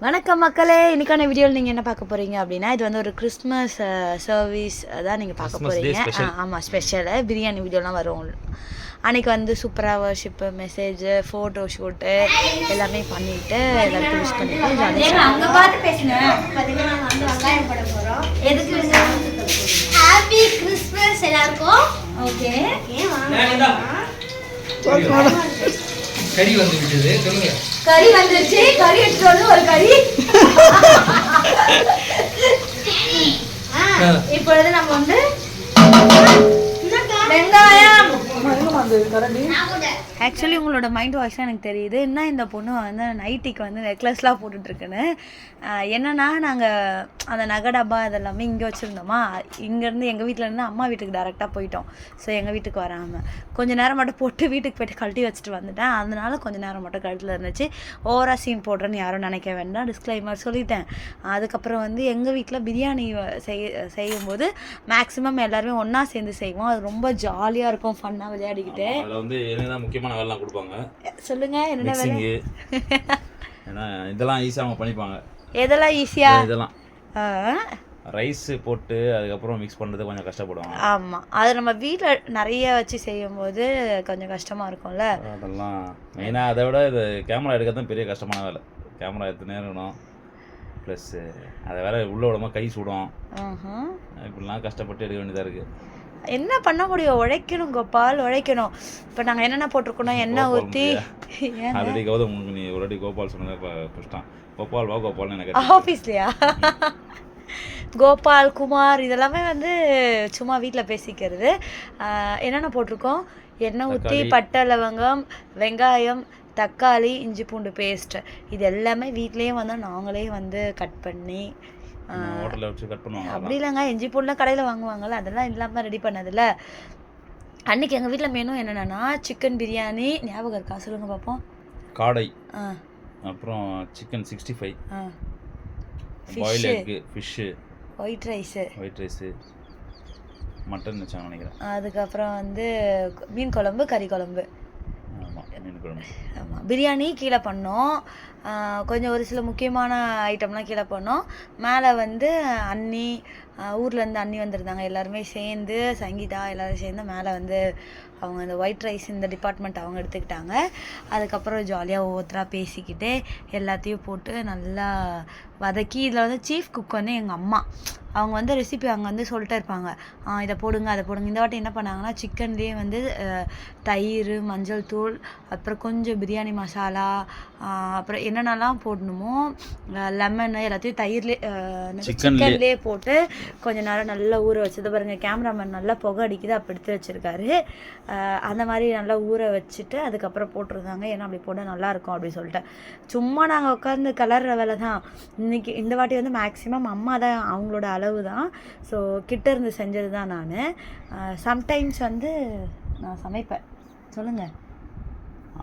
வணக்கம் மக்களே. இன்னைக்கான வீடியோவில் நீங்கள் என்ன பார்க்க போறீங்க அப்படின்னா இது வந்து ஒரு கிறிஸ்மஸ் சர்வீஸ் தான் நீங்கள் பார்க்க Christmas Day போறீங்க special. ஆ, ஆமா ஸ்பெஷலு பிரியாணி வீடியோலாம் வரும். அன்னைக்கு வந்து சூப்பராக வர்ஷிப்பு மெசேஜ் ஃபோட்டோ ஷூட்டு எல்லாமே பண்ணிட்டு எல்லாருக்கும் விஷ் அங்க பார்த்து எதுக்கு ஹாப்பி கிறிஸ்மஸ் எல்லாருக்கும். ஓகே கறி வந்துருச்சு கறி எடுத்துட்டு வந்து ஒரு கறி ஆக்சுவலி உங்களோட மைண்ட் வாய்ஸ் எனக்கு தெரியுது. என்ன இந்த பொண்ணு வந்து நைட்டிக்கு வந்து நெக்லஸ்லாம் போட்டுட்ருக்குன்னு என்னன்னா நாங்கள் அந்த நகை டப்பா இதெல்லாமே இங்கே வச்சுருந்தோமா. இங்கேருந்து எங்கள் வீட்டிலேருந்து அம்மா வீட்டுக்கு டேரெக்டாக போயிட்டோம். ஸோ எங்கள் வீட்டுக்கு வராமல் கொஞ்ச நேரம் மட்டும் போட்டு வீட்டுக்கு போயிட்டு கழட்டி வச்சுட்டு வந்துட்டேன். அதனால கொஞ்சம் நேரம் மட்டும் கழுத்தில் இருந்துச்சு. ஓவரா சீன் போடுறேன்னு யாரும் நினைக்க வேண்டாம். டிஸ்க்ளைமர் சொல்லிட்டேன். அதுக்கப்புறம் வந்து எங்கள் வீட்டில் பிரியாணி செய் செய்ய செய்யும்போது மேக்ஸிமம் எல்லாருமே ஒன்றா சேர்ந்து செய்வோம். அது ரொம்ப ஜாலியாக இருக்கும். ஃபன்னாக விளையாடிக்கிட்டு. அதில் வந்து எனக்கு தான் முக்கியமான வேலைலாம் கொடுப்பாங்க? சொல்லுங்க என்னென்ன வேலை? ஏன்னா இதெல்லாம் ஈஸியாக அவங்க பண்ணிப்பாங்க. எதெல்லாம் ஈஸியா இதெல்லாம். ரைஸ் போட்டு அதுக்கப்புறம் மிக்ஸ் பண்ணுறது கொஞ்சம் கஷ்டப்படுவாங்க. ஆமா. அது நம்ம வீட்டில் நிறைய வச்சு செய்யும்போது கொஞ்சம் கஷ்டமா இருக்கும்ல? அதெல்லாம். மெயினாக அதை விட இது கேமரா எடுக்கிறது தான் பெரிய கஷ்டமான வேலை. கேமரா எடுத்து நேரணும் ப்ளஸ்ஸு அதை வேற உள்ள விடாம கை சுடும். இப்படிலாம் கஷ்டப்பட்டு எடுக்க வேண்டியதாக இருக்குது என்ன பண்ண முடியும்? உழைக்கணும் கோபால் உழைக்கணும். இப்போ நாங்கள் என்னென்ன போட்டிருக்கோம் எண்ணெய் கோபால் ஊற்றி ஆல்ரெடி கௌதம் நீ வாட்டி கோபால் சொன்னதை புஷ்டான் கோபால் வா கோபால்னு எனக்கு ஆஃபீஸ்லையா கோபால் குமார் இதெல்லாமே வந்து சும்மா வீட்டில் பேசிக்கிறது. என்னென்ன போட்டிருக்கோம்? எண்ணெய் ஊற்றி. பட்டை லவங்கம் வெங்காயம் தக்காளி இஞ்சி பூண்டு பேஸ்ட் இது எல்லாமே வீட்லேயே வந்து நாங்களே வந்து கட் பண்ணி ஹோட்டலில் வச்சு கட் பண்ணுவாங்க அப்படி. இல்லைங்க. இஞ்சி பூண்டுலாம் கடையில் வாங்குவாங்கல்ல அதெல்லாம் இல்லாமல் ரெடி பண்ணதில்ல அன்னைக்கு எங்கள் வீட்டில் மெனு என்னென்னா சிக்கன் பிரியாணி ஞாபகம் இருக்கா? சொல்லுங்க பார்ப்போம் காடை. அப்புறம் chicken sixty five boil. Egg fish white rice white rice mutton வச்சாங்க நினைக்கிறேன். அதுக்கப்புறம் வந்து மீன் குழம்பு கறி குழம்பு. மீன் குழம்பு ஆமாம் பிரியாணி கீழே பண்ணோம். கொஞ்சம் ஒரு சில முக்கியமான ஐட்டம்லாம் கீழே பண்ணோம். மேலே வந்து அன்னி ஊர்லேருந்து அண்ணி வந்திருந்தாங்க. எல்லாருமே சேர்ந்து சங்கீதா எல்லாரும் சேர்ந்து மேலே வந்து அவங்க இந்த ஒயிட் ரைஸ் இந்த டிபார்ட்மெண்ட் அவங்க எடுத்துக்கிட்டாங்க. அதுக்கப்புறம் ஜாலியாக ஒவ்வொருத்தராக பேசிக்கிட்டு எல்லாத்தையும் போட்டு நல்லா வதக்கி இதில் வந்து சீஃப் குக் வந்து எங்கள் அம்மா. அவங்க வந்து ரெசிபி அங்கே வந்து சொல்லிட்டே இருப்பாங்க. இதை போடுங்க அதை போடுங்க. இந்த வாட்டி என்ன பண்ணாங்கன்னா சிக்கன்லேயே வந்து தயிர் மஞ்சள் தூள் அப்புறம் கொஞ்சம் பிரியாணி மசாலா அப்புறம் என்னென்னலாம் போடணுமோ லெமன் எல்லாத்தையும் தயிர்லேயே. சிக்கன்லேயே போட்டு கொஞ்ச நேரம் நல்லா ஊற வச்சது பாருங்க. கேமராமேன் நல்லா புகை அடிக்குது அப்போ எடுத்து வச்சிருக்காரு. அந்த மாதிரி நல்லா ஊற வச்சுட்டு அதுக்கப்புறம் போட்டிருந்தாங்க. ஏன்னா அப்படி போட்டால் நல்லாயிருக்கும் அப்படின்னு சொல்லிட்டு. சும்மா நாங்கள் உட்காந்து கலர்ற வேலை தான். இன்னைக்கு இந்த வாட்டி வந்து மேக்ஸிமம் அம்மா தான் அவங்களோட அளவு தான். ஸோ கிட்ட இருந்து செஞ்சது தான் நான். சம்டைம்ஸ் வந்து நான் சமைப்பேன். சொல்லுங்கள்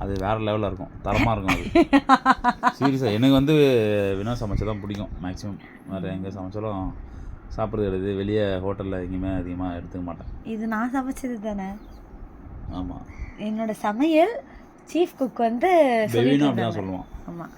அது வேற லெவலில் இருக்கும். தரமாக இருக்கும் அது. சீரியஸாக எனக்கு வந்து வினா சமைச்சதான் பிடிக்கும். மேக்ஸிமம் வேறு எங்கே சமைச்சாலும் சாப்பிட்றது கிடையாது வெளியே ஹோட்டலில் எங்கேயுமே அதிகமாக எடுத்துக்க மாட்டேன். இது நான் சமைச்சது தானே? ஆமாம் என்னோட சமையல் சீஃப் குக் வந்து அப்படி தான் சொல்லுவான். ஆமாம்